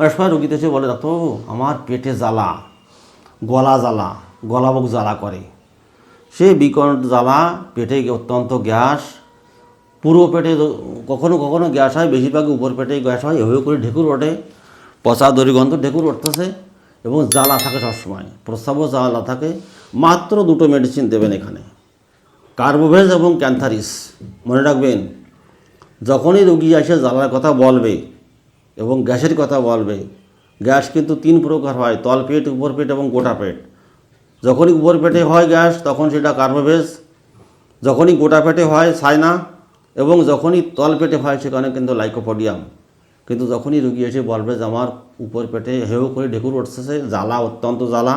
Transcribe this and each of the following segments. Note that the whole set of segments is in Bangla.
অনেক সময় রুগীতে এসে বলে, ডাক্তারবাবু, আমার পেটে জ্বালা, গলা জ্বালা গলা বুক জ্বালা করে। সে বিকট জ্বালা, পেটে অত্যন্ত গ্যাস, পুরো পেটে কখনো কখনো গ্যাস হয় বেশিরভাগ উপর পেটে গ্যাস হয়, এভাবে করে ঢেকুর ওঠে পচা দড়িগন্ধ ঢেকুর উঠতেছে এবং জ্বালা থাকে সবসময়, প্রস্রাবও জ্বালা থাকে, মাত্র দুটো মেডিসিন দেবেন এখানে, কার্বোভেজ এবং ক্যান্থারিস। মনে রাখবেন, যখনই রুগী এসে জ্বালার কথা বলবে এবং গ্যাসের কথা বলবে। গ্যাস কিন্তু তিন প্রকার হয়, তলপেট উপর পেট এবং গোটা পেট যখনই উপর পেটে হয় গ্যাস, তখন সেটা কার্বোভেজ যখনই গোটা পেটে হয় সাইনা এবং যখনই তল পেটে হয় সেখানে কিন্তু লাইকোপোডিয়াম। কিন্তু যখনই রুগী এসে বলবে যে, আমার উপর পেটে হেউ করে ঢেকুর উঠতেছে, জ্বালা অত্যন্ত জ্বালা,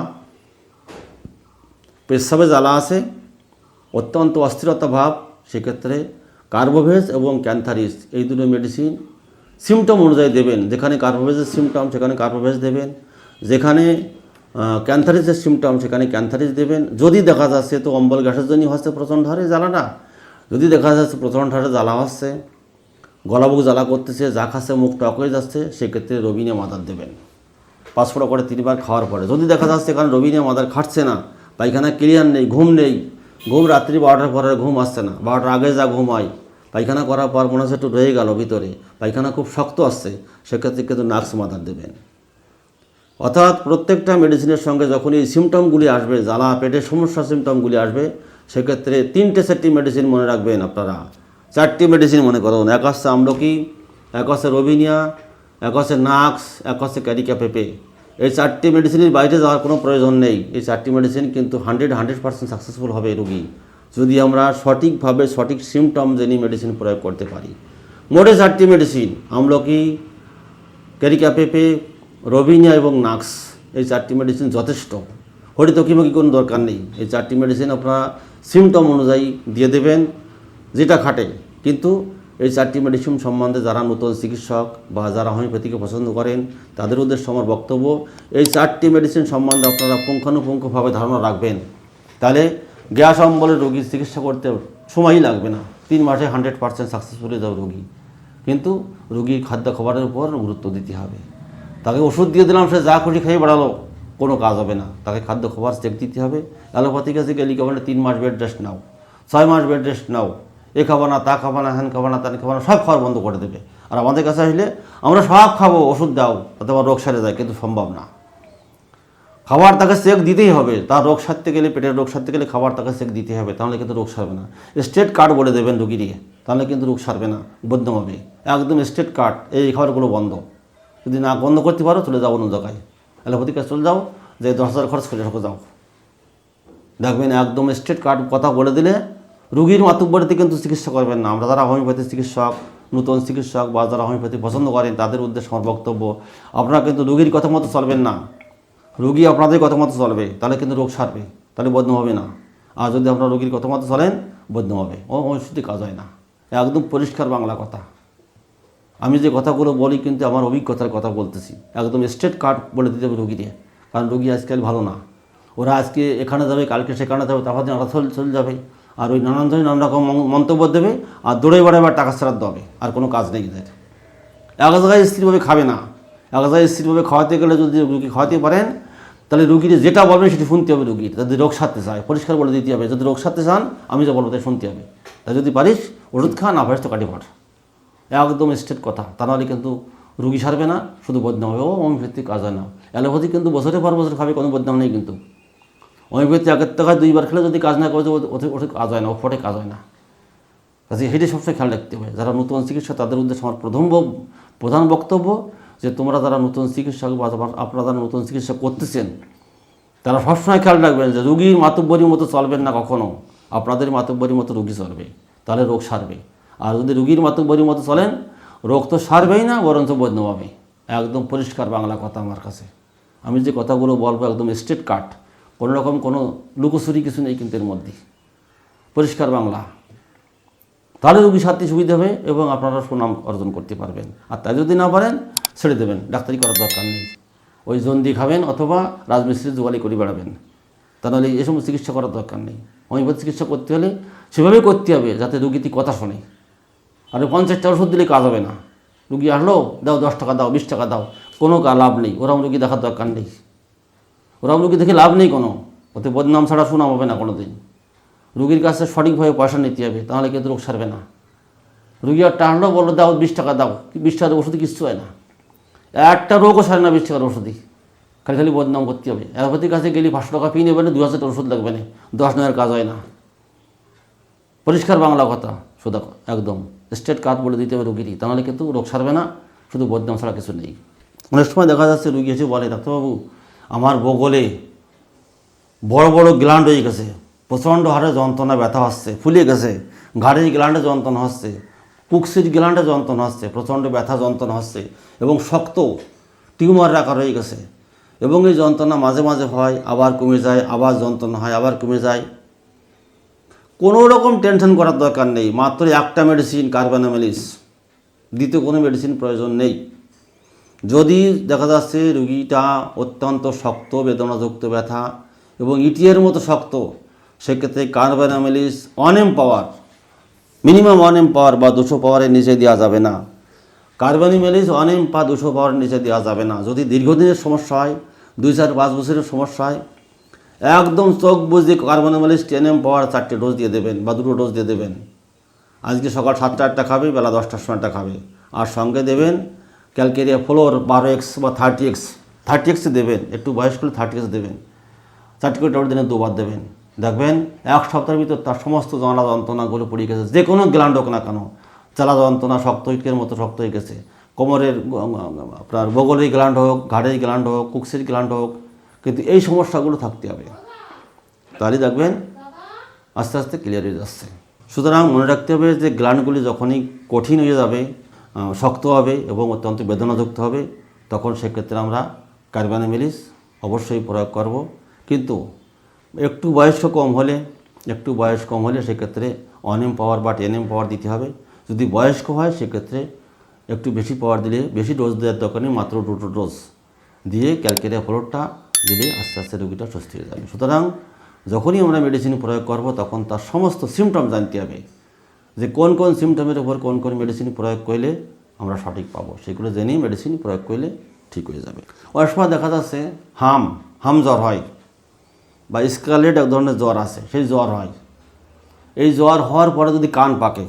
পেশাবে জ্বালা আছে, অত্যন্ত অস্থিরতা ভাব, সেক্ষেত্রে কার্বোভেজ এবং ক্যান্থারিস এই দুটো মেডিসিন সিমটম অনুযায়ী দেবেন। যেখানে কার্বোভেজের সিমটম সেখানে কার্বোভেজ দেবেন। যেখানে ক্যান্থারিসের সিমটম সেখানে ক্যান্থারিস দেবেন। যদি দেখা যাচ্ছে, তো অম্বল গ্যাসের জন্য হচ্ছে প্রচণ্ড হারে জ্বালাটা যদি দেখা যাচ্ছে, প্রচণ্ড হারে জ্বালা হচ্ছে গলাবুক জ্বালা করতেছে, যা খাচ্ছে, মুখ টক হয়ে যাচ্ছে, সেক্ষেত্রে রবিনে মাদার দেবেন। পাঁচ ফোঁটা করে তিনবার খাওয়ার পরে। যদি দেখা যাচ্ছে, এখানে রবিনে মাদার খাটছে না, পায়খানা ক্লিয়ার নেই, ঘুম নেই, ঘুম রাত্রি বারোটার পরে ঘুম আসছে না। বারোটার আগে যা ঘুমাই পায়খানা করার পর মনে হচ্ছে একটু রয়ে গেল ভিতরে। পায়খানা খুব শক্ত আসছে, সেক্ষেত্রে কিন্তু নার্স মাদার দেবেন। অর্থাৎ প্রত্যেকটা মেডিসিনের সঙ্গে যখন এই সিমটমগুলি আসবে, জ্বালা, পেটের সমস্যা সিমটমগুলি আসবে, সেক্ষেত্রে তিনটে চারটি মেডিসিন মনে রাখবেন আপনারা। চারটি মেডিসিন মনে করুন, এক হচ্ছে আমলকি, এক হচ্ছে রবিনিয়া এক হচ্ছে নাক্স, এক হচ্ছে ক্যারিকা পেপে। এই চারটি মেডিসিনের বাইরে যাওয়ার কোনো প্রয়োজন নেই। এই চারটি মেডিসিন কিন্তু হান্ড্রেড হান্ড্রেড পার্সেন্ট সাকসেসফুল হবে রুগী। যদি আমরা সঠিকভাবে সঠিক সিমটম জেনে মেডিসিন প্রয়োগ করতে পারি। মোটে চারটি মেডিসিন আমলকি ক্যারিকা পেপে রবিনিয়া এবং নাক্স, এই চারটি মেডিসিন যথেষ্ট। হরিতকিমকি কোনো দরকার নেই। এই চারটি মেডিসিন আপনারা সিমটম অনুযায়ী দিয়ে দেবেন, যেটা খাটে। কিন্তু এই চারটি মেডিসিন সম্বন্ধে যারা নতুন চিকিৎসক বা যারা হোমিওপ্যাথিকে পছন্দ করেন, তাদের উদ্দেশ্যে আমার বক্তব্য, এই চারটি মেডিসিন সম্বন্ধে আপনারা পুঙ্খানুপুঙ্খভাবে ধারণা রাখবেন। তাহলে গ্যাস অম্বলের রোগীর চিকিৎসা করতে সময়ই লাগবে না। তিন মাসে হান্ড্রেড পার্সেন্ট সাকসেসফুল হয়ে যাবে রোগী। কিন্তু রুগীর খাদ্য খাবারের উপর গুরুত্ব দিতে হবে। তাকে ওষুধ দিয়ে দিলাম, সে যা খুশি খেয়ে বাড়ালো, কোনো কাজ হবে না। তাকে খাদ্য খাবার চেক দিতে হবে। অ্যালোপ্যাথি কাছে গেলে কেবল তিন মাস বেড রেস্ট নাও। ছয় মাস বেড রেস্ট নাও। এ খাব না, তা খাব না হ্যান খাব না, তান খাব না, সব খাওয়ার বন্ধ করে দেবে। আর আমাদের কাছে আসলে আমরা সব খাব, ওষুধ দাও তাতে আমার রোগ সারে যায়, কিন্তু সম্ভব না। খাবার তাকে সেক দিতেই হবে। তার রোগ সারতে গেলে, পেটের রোগ সারতে গেলে খাবার তাকে সেক দিতে হবে, তাহলে কিন্তু রোগ সারবে না। স্টেট কার্ড বলে দেবেন রুগীরে তাহলে কিন্তু রোগ সারবে না বদনাম হবে। একদম স্টেট কার্ড, এই খাবারগুলো বন্ধ। যদি না বন্ধ করতে পারো, চলে যাও অন্য জায়গায়। অ্যালোপ্যাথিক কাছে চলে যাও, যে দশ হাজার খরচ করে রেখে যাও। দেখবেন একদম স্টেট কার্ড কথা বলে দিলে রুগীর মাতুব্বরিতে কিন্তু চিকিৎসা করবেন না। আমরা যারা হোমিওপ্যাথি চিকিৎসক, নতুন চিকিৎসক বা যারা হোমিওপ্যাথি পছন্দ করেন, তাদের উদ্দেশ্যে আমার বক্তব্য, আপনারা কিন্তু রুগীর কথা মতো চলবেন না। রুগী আপনাদের কথা মতো চলবে, তাহলে কিন্তু রোগ সারবে, তাহলে বদনাম হবে না। আর যদি আপনারা রোগীর কথা মতো চলেন, বদনাম হবে। ও ওষুধে কাজ হয় না। একদম পরিষ্কার বাংলা কথা। আমি যে কথাগুলো বলি কিন্তু আমার অভিজ্ঞতার কথা বলতেছি। একদম স্টেট কার্ড বলে দিতে হবে রুগীকে। কারণ রুগী আজকাল ভালো না। ওরা আজকে এখানে যাবে, কালকে সেখানে যাবে, তারপর দিন ওরা চলে যাবে। আর ওই নানান ধরনের নানা রকম মন্তব্য দেবে, আর দৌড়ে বেড়াবার টাকা ছাড়াতে দেবে। আর কোনো কাজ নেই এদের। এক জায়গায় স্থিরভাবে খাবে না। জায়গায় স্থিরভাবে খাওয়াতে গেলে যদি রুগী খাওয়াতে পারেন, তাহলে রুগীর যেটা বলবেন সেটি শুনতে হবে রুগীর। যদি রোগ সারতে চায়, পরিষ্কার বলে দিতে হবে, যদি রোগ সারতে চান, আমি যা বলব তাই শুনতে হবে। তাই যদি পারিস, ওষুধ খা, না পারিস তো কাটি পাঠ একদম স্ট্রেট কথা। তা নাহলে কিন্তু রুগী সারবে না, শুধু বদনাম হবে। ও হোমিওপ্যাথি কাজ হয় না। অ্যালোপ্যাথি কিন্তু বছরের পর বছর খাবে, কোনো বদনাম নেই কিন্তু। হোমিওপ্যাথি আগের টাকায় দুইবার খেলে যদি কাজ না করে ওতে কাজ হয় না, ও ফটে কাজ হয় না। কাজে সেটি সবসময় খেয়াল রাখতে হবে। যারা নতুন চিকিৎসা তাদের উদ্দেশ্যে আমার প্রথম প্রধান বক্তব্য যে তোমরা যারা নতুন চিকিৎসক বা আপনারা যারা নতুন চিকিৎসা করতেছেন, তারা সবসময় খেয়াল রাখবেন যে রুগীর মাতব্বরির মতো চলবেন না কখনো। আপনাদের মাতব্বরির মতো রুগী চলবে, তাহলে রোগ সারবে। আর যদি রুগীর মাতব্বরির মতো চলেন, রোগ তো সারবেই না, বরঞ্চ বদনাম হবে একদম পরিষ্কার বাংলা কথা আমার কাছে। আমি যে কথাগুলো বলব একদম স্ট্রেট কাট কোনো রকম কোনো লুকোচুরি কিছু নেই কিন্তু এর মধ্যে। পরিষ্কার বাংলা। তাহলে রুগী সারতে সুবিধা হবে এবং আপনারা সুনাম অর্জন করতে পারবেন। আর তাই যদি না পারেন ছেড়ে দেবেন, ডাক্তারি করার দরকার নেই। ওই জন্দি খাবেন অথবা রাজমিস্ত্রি জোগালি করে বেড়াবেন। তা নাহলে সমস্ত চিকিৎসা করার দরকার নেই। হোমিওপ্যাথি চিকিৎসা করতে হলে সেভাবেই করতে হবে, যাতে রুগীটি কথা শোনে। আর পঞ্চাশটা ওষুধ দিলে কাজ হবে না। রুগী আসলো, দাও দশ টাকা, দাও বিশ টাকা, দাও। কোনো লাভ নেই। ওরম রুগী দেখার দরকার নেই। ওরম রুগী দেখে লাভ নেই কোনো। ওতে বদনাম ছাড়া সুনাম হবে না কোনো দিন রুগীর কাছে সঠিকভাবে পয়সা নিতে হবে, তাহলে কিন্তু রোগ সারবে না। রুগী আর টানলো, বলল, দাও বিশ টাকা, দাও। বিশ টাকার ওষুধে কিচ্ছু হয় না। একটা রোগও সারে না বিশ টাকার ওষুধই। খালি খালি বদনাম করতে হবে। অ্যালোপ্যাথির কাছে গেলে পাঁচশো টাকা ফি নেবে না, দু হাজার ওষুধ লাগবে না। দশ নয়ের কাজ হয় না। পরিষ্কার বাংলা কথা শুধু একদম। স্টেট কার্ড বলে দিতে হবে রুগীরই। তাহলে কিন্তু রোগ সারবে না, শুধু বদনাম ছাড়া কিছু নেই। অনেক সময় দেখা যাচ্ছে রুগী এসে বলে, ডাক্তারবাবু, আমার বগলে বড় বড় গ্ল্যান্ড হয়ে গেছে। প্রচণ্ড হারে যন্ত্রণা, ব্যথা হচ্ছে ফুলে গেছে। ঘাড়ের গ্ল্যান্ডে যন্ত্রণা হচ্ছে। কুকসির গ্ল্যান্ডে যন্ত্রণা হচ্ছে, প্রচণ্ড ব্যথা যন্ত্রণা হচ্ছে এবং শক্ত টিউমার রাখা রয়ে গেছে। এবং এই যন্ত্রণা মাঝে মাঝে হয়, আবার কমে যায়, আবার যন্ত্রণা হয়, আবার কমে যায়। কোনো রকম টেনশন করার দরকার নেই, মাত্র একটা মেডিসিন কার্বানামেলিস দ্বিতীয় কোনো মেডিসিন প্রয়োজন নেই। যদি দেখা যাচ্ছে রুগীটা অত্যন্ত শক্ত, বেদনাযুক্ত ব্যথা এবং ইটিএর মতো শক্ত, সেক্ষেত্রে কার্বানামেলিস one M power minimum one M power বা দুশো পাওয়ারের নিচে দেওয়া যাবে না। কার্বানিমেলিস ওয়ান এম বা দুশো পাওয়ারের নিচে দেওয়া যাবে না। যদি দীর্ঘদিনের সমস্যা হয়, দুই চার পাঁচ বছরের সমস্যা হয়, একদম চোখ বুঝে কার্বনামালিস টেন এম পাওয়ার চারটে ডোজ দিয়ে দেবেন বা দুটো ডোজ দিয়ে দেবেন। আজকে সকাল সাতটা আটটা খাবে, বেলা দশটার সময়টা খাবে। আর সঙ্গে দেবেন ক্যালকেরিয়া ফ্লোর বারো এক্স বা থার্টি এক্স থার্টি এক্সে দেবেন, একটু বয়স করলে থার্টি এক্স দেবেন। চারটি করে দিনে দুবার দেবেন। দেখবেন, এক সপ্তাহের ভিতর তার সমস্ত জ্বালা যন্ত্রণাগুলো পড়ে গেছে। যে কোনো গ্ল্যান্ড হোক না কেন, জ্বালা যন্ত্রণা শক্ত ইটের মতো শক্ত হয়ে গেছে। কোমরের আপনার বগলের গ্ল্যান্ড হোক, ঘাড়ের গ্ল্যান্ড হোক, কুকসির গ্ল্যান্ড হোক, কিন্তু এই সমস্যাগুলো থাকতে হবে। তাহলে দেখবেন, আস্তে আস্তে ক্লিয়ার হয়ে যাচ্ছে। সুতরাং মনে রাখতে হবে যে গ্ল্যান্ডগুলি যখনই কঠিন হয়ে যাবে শক্ত হবে এবং অত্যন্ত বেদনাযুক্ত হবে, তখন সেক্ষেত্রে আমরা কার্বানামেলিস অবশ্যই প্রয়োগ করব। কিন্তু একটু বয়স কম হলে, একটু বয়স কম হলে সেক্ষেত্রে অনএম পাওয়ার বা টেন এম পাওয়ার দিতে হবে। যদি বয়স্ক হয় সেক্ষেত্রে একটু বেশি পাওয়ার দিলে, বেশি ডোজ দেওয়ার দরকার নেই, মাত্র দুটো ডোজ দিয়ে ক্যালকেরিয়া ফ্লোরটা দিলে আস্তে আস্তে রোগীটা সুস্থ হয়ে যাবে। সুতরাং যখনই আমরা মেডিসিন প্রয়োগ করব, তখন তার সমস্ত সিমটম জানতে হবে যে কোন কোন সিমটমের উপর কোন কোন মেডিসিন প্রয়োগ করলে আমরা সঠিক পাবো। সেগুলো জেনেই মেডিসিন প্রয়োগ করলে ঠিক হয়ে যাবে। অনেক দেখা যাচ্ছে, হাম হাম জ্বর হয়। বা স্কালেট এক ধরনের জ্বর আছে সেই জ্বর হয়। এই জ্বর হওয়ার পরে যদি কান পাকে,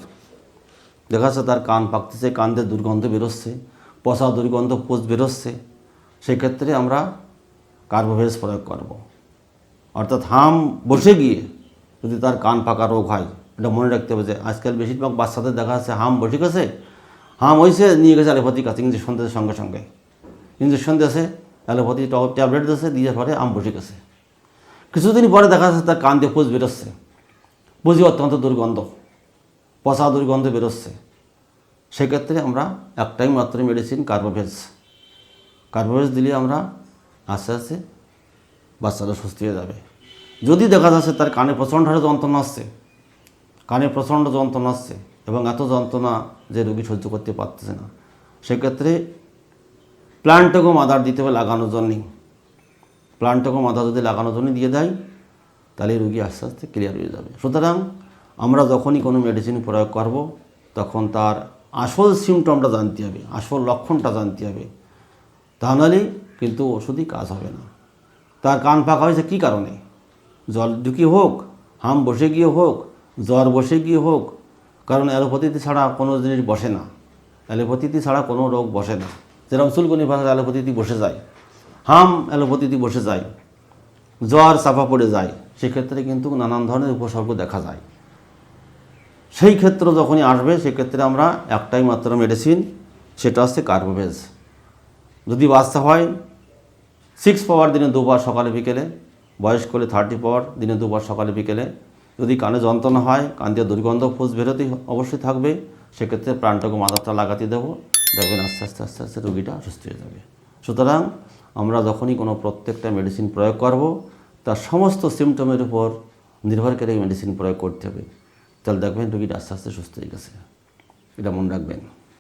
দেখা যাচ্ছে তার কান পাকতেছে, কান দুর্গন্ধ বেরোচ্ছে, পচা দুর্গন্ধ পোষ বেরোচ্ছে, সেক্ষেত্রে আমরা কার্বোভেজ প্রয়োগ করব। অর্থাৎ হাম বসে গিয়ে যদি তার কান পাকা রোগ হয়, এটা মনে রাখতে হবে যে আজকাল বেশিরভাগ বাচ্চাদের দেখা যাচ্ছে হাম বসে গেছে, হাম হয়েছে নিয়ে গেছে অ্যালোপ্যাথিক কাছে ইঞ্জেকশন দিয়েছে সঙ্গে সঙ্গে। ইঞ্জেকশন দিয়েছে, অ্যালোপ্যাথি ট্যাবলেট দিয়েছে, দিয়ে পরে আম বসে গেছে। কিছুদিন পরে দেখা যাচ্ছে তার কান দিয়ে পোষ বেরোচ্ছে। বুঝি অত্যন্ত দুর্গন্ধ। পচা দুর্গন্ধ বেরোচ্ছে। সেক্ষেত্রে আমরা একটাই মাত্র মেডিসিন কার্বোভেজ কার্বোভেজ দিলে আমরা আস্তে আস্তে বাচ্চাটা সুস্থ হয়ে যাবে। যদি দেখা যাচ্ছে তার কানে প্রচণ্ড হারে যন্ত্রণা আসছে, কানে প্রচণ্ড যন্ত্রণা আসছে এবং এত যন্ত্রণা যে রোগী সহ্য করতে পারতেছে না, সেক্ষেত্রে প্লান্টকো মাদার দিতে হবে লাগানোর জন্যই। প্লান্টকো মাথা যদি লাগানোর জন্য দিয়ে দেয়, তাহলে রুগী আস্তে আস্তে ক্লিয়ার হয়ে যাবে। সুতরাং আমরা যখনই কোনো মেডিসিন প্রয়োগ করব, তখন তার আসল সিমটমটা জানতে হবে, আসল লক্ষণটা জানতে হবে। তা নাহলে কিন্তু ওষুধই কাজ হবে না। তার কান ফাঁকা হয়েছে কী কারণে? জল ঢুকিয়ে হোক, হাম বসে গিয়ে হোক, জ্বর বসে গিয়ে হোক, কারণ অ্যালোপ্যাথিতে ছাড়া কোনো জিনিস বসে না। অ্যালোপ্যাথিতে ছাড়া কোনো রোগ বসে না। যেরকম চুলকনি ভাষা অ্যালোপ্যাথিতে বসে যায়। হাম অ্যালোপ্যাথিতে বসে যায়, জ্বর চাপা পড়ে যায়, সেক্ষেত্রে কিন্তু নানান ধরনের উপসর্গ দেখা যায়। সেই ক্ষেত্র যখনই আসবে, সেক্ষেত্রে আমরা একটাই মাত্র মেডিসিন সেটা হচ্ছে কার্বোভেজ যদি বাচ্চা হয় সিক্স পাওয়ার দিনে দুবার সকালে, বিকেলে, বয়স্ক হলে থার্টি পাওয়ার দিনে দুবার সকালে, বিকেলে। যদি কানে যন্ত্রণা হয়, কান দিয়ে দুর্গন্ধ, ফুস বেরোতেই অবশ্যই থাকবে, সেক্ষেত্রে প্রাণটাকে মাথাটা লাগাতে দেবো, দেখবেন আস্তে আস্তে আস্তে আস্তে রোগীটা সুস্থ হয়ে যাবে। সুতরাং আমরা যখনই কোনো প্রত্যেকটা মেডিসিন প্রয়োগ করব, তার সমস্ত সিমটমের উপর নির্ভর করে মেডিসিন প্রয়োগ করতে হবে। তাহলে দেখবেন রোগীটা আস্তে আস্তে সুস্থ হয়ে গেছে। এটা মনে রাখবেন।